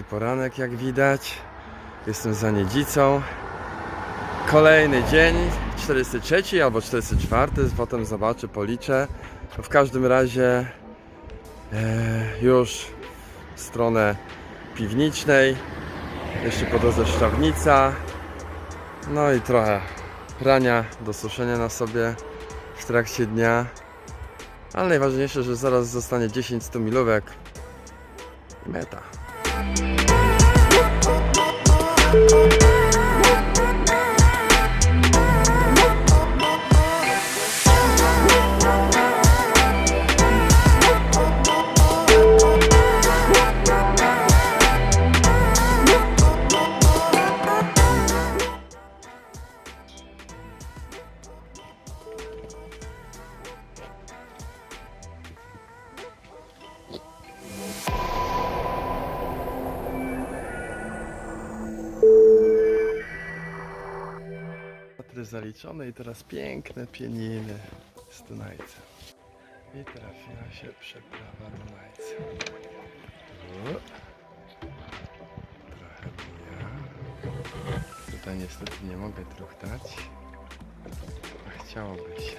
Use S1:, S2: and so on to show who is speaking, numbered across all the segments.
S1: ciężki poranek, jak widać. Jestem za niedzicą. Kolejny dzień, 43 albo 44, potem zobaczę, policzę. W każdym razie e, już w stronę piwnicznej. Jeszcze po drodze szczawnica. No i trochę prania do suszenia na sobie w trakcie dnia. Ale najważniejsze, że zaraz zostanie 10 100 milówek i meta. Thank Zaliczone i teraz piękne pieniny z Dunajca. I trafiła się przeprawa Dunajca. Trochę buja. Tutaj niestety nie mogę truchtać. A chciałoby się.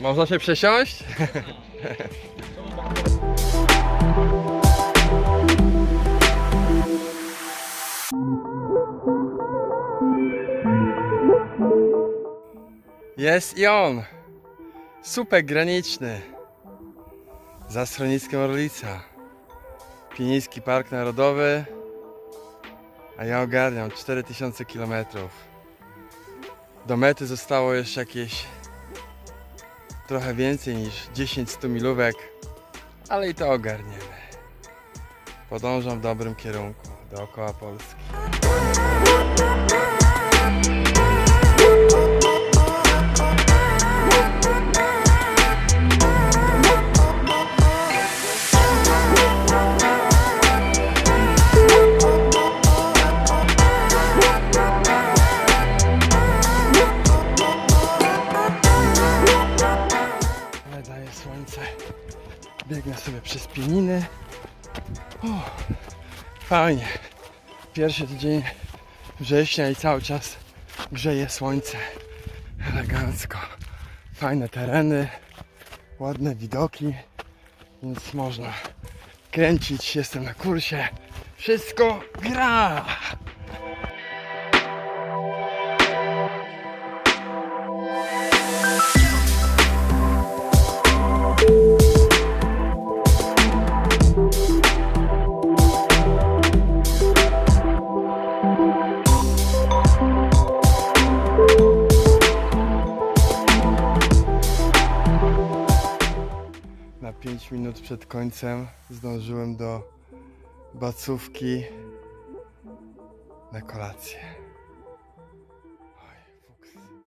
S1: Można się przesiąść? Jest i on. Supek graniczny. Za schroniskiem Orlica. Pieniński Park Narodowy. A ja ogarniam 4000 km. Do mety zostało jeszcze jakieś trochę więcej niż 10-100 milówek, ale i to ogarniemy. Podążam w dobrym kierunku, dookoła Polski. Słońce. Biegnę sobie przez pieniny. O, fajnie. Pierwszy tydzień września i cały czas grzeje słońce. Elegancko. Fajne tereny, ładne widoki, więc można kręcić. Jestem na kursie. Wszystko gra! 5 minut przed końcem zdążyłem do bacówki na kolację.